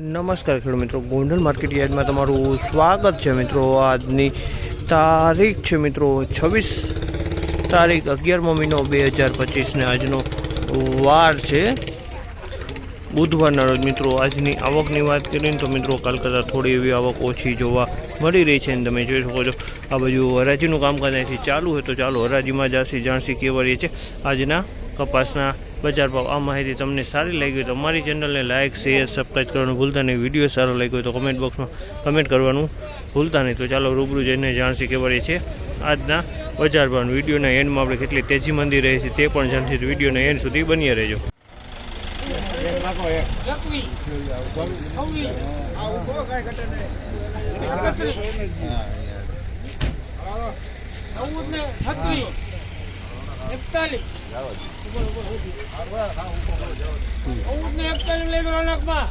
નમસ્કાર ખેડૂત મિત્રો, ગોંડલ માર્કેટ યાર્ડમાં તમારું સ્વાગત છે મિત્રો. આજની તારીખ છે મિત્રો છવ્વીસ તારીખ અગિયારમો મહિનો બે હજાર પચીસને આજનો વાર છે. બુધવારના રોજ મિત્રો આજની આવકની વાત કરીએ ને તો મિત્રો કાલ થોડી એવી આવક ઓછી જોવા મળી રહી છે અને તમે જોઈ શકો છો, આ બાજુ હરાજીનું કામકાજ અહીંથી ચાલુ હોય તો ચાલો હરાજીમાં જાસી જાણસી કેવડીએ છે. આજના કપાસના બજાર ભાવ આ માહિતી તમને સારી લાગી હોય તો અમારી ચેનલને લાઇક શેર સબસ્ક્રાઈબ કરવાનું ભૂલતા નહીં. વીડિયો સારો લાગ્યો હોય તો કમેન્ટ બોક્સમાં કમેન્ટ કરવાનું ભૂલતા નહીં. તો ચાલો રૂબરૂ જઈને જાણશી કેવા છે આજના બજાર ભાવ વિડીયોના એન્ડમાં આપણે કેટલી તેજી મંદી રહી છે તે પણ જાણશી વિડીયોના એન્ડ સુધી બન્યા રહેજો. ચૌદ ને એકતાલીસ. ચૌદ ને એકતાલીસ લઈ ગયો રોનકમાં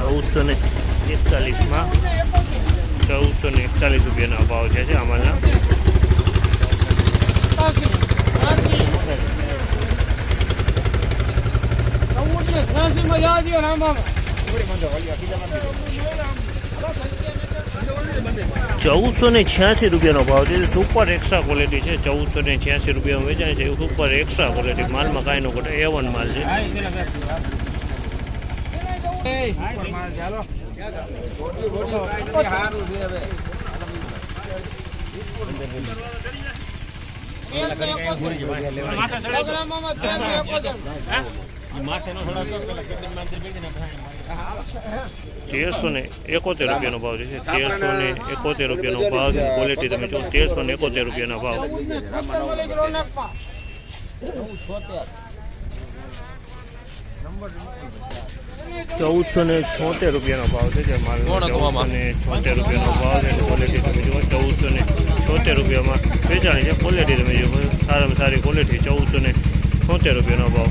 ચૌદસો ને એકતાલીસમાં ચૌદસો ને એકતાલીસ રૂપિયાનો ભાવ છે છે અમારા ચૌદ ને ત્યાસી માં જવા દો ચૌદસો ને છ્યાસી રૂપિયાનો ભાવ છે. સુપર એક્સ્ટ્રા ક્વોલિટી છે. ચૌદસો ને છ્યાસી રૂપિયામાં વેચાય છે. સુપર એક્સ્ટ્રા ક્વોલિટી માલમાં કાંઈ નો ઘટે. એ વન માલ છે. એકોતેર. તેરસો ને એકોતેર રૂપિયાનો ભાવ છે. તેરસો ને એકોતેર રૂપિયાનો ભાવ છે. ક્વોલિટી તમે જો તેરસો ને એકોતેર રૂપિયાના ભાવ. ચૌદસો ને છોતેર રૂપિયાનો ભાવ છે જે માલ. ચૌદસો ને છોતેર રૂપિયાનો ભાવ છે ક્વોલિટી તમે જુઓ ચૌદસો ને છોતેર રૂપિયામાં વેચાણી છે. ક્વોલિટી તમે જુઓ સારામાં સારી ક્વોલિટી ચૌદસો ને છોતેર રૂપિયાનો ભાવ.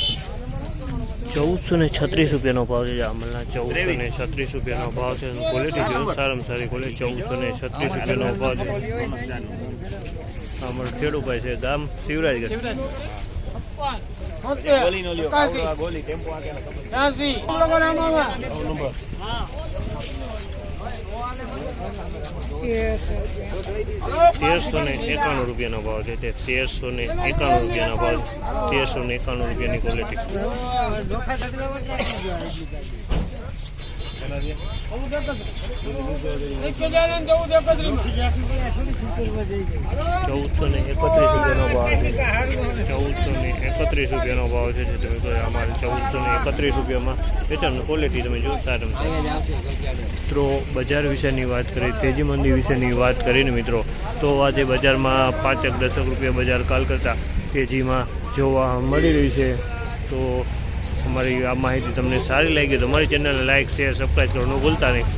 ચૌદસો ને છત્રીસ રૂપિયાનો ભાવ છે અમલના ચૌદસો ને છત્રીસ રૂપિયાનો ભાવ છે. ક્વોલિટી જો સારામાં સારી ક્વોલિટી ચૌદસો ને છત્રીસ રૂપિયાનો ભાવ છે. અમારું ખેડૂભાઈ છે ગામ શિવરાજગઢ. છપ્પન, તેરસો ને એકાણું રૂપિયાનો ભાવ છે તે તેરસો ને એકાણું રૂપિયાનો ભાવ. તેરસો ને એકાણું રૂપિયાની ક્વોલિટી એક હજાર ને ચૌદ એકત્રીસમાં. ચૌદસો ને એકત્રીસ રૂપિયાનો ભાવ છે ચૌદસો ને એકત્રીસ રૂપિયાનો ભાવ છે જે તમે કહો અમારે ચૌદસો ને એકત્રીસ રૂપિયામાં. વેચાણ ક્વોલિટી તમે જોતા રમશો મિત્રો, બજાર વિશેની વાત કરી, તેજી મંદી વિશેની વાત કરીને મિત્રો, તો આજે બજારમાં પાંચેક દસક રૂપિયા બજાર કાલ કરતાં તેજીમાં જોવા મળી રહી છે. તો અમારી આ માહિતી તમને સારી લાગી તો અમારી ચેનલને લાઇક શેર સબસ્ક્રાઈબ કરવાનું ભૂલતા નહીં.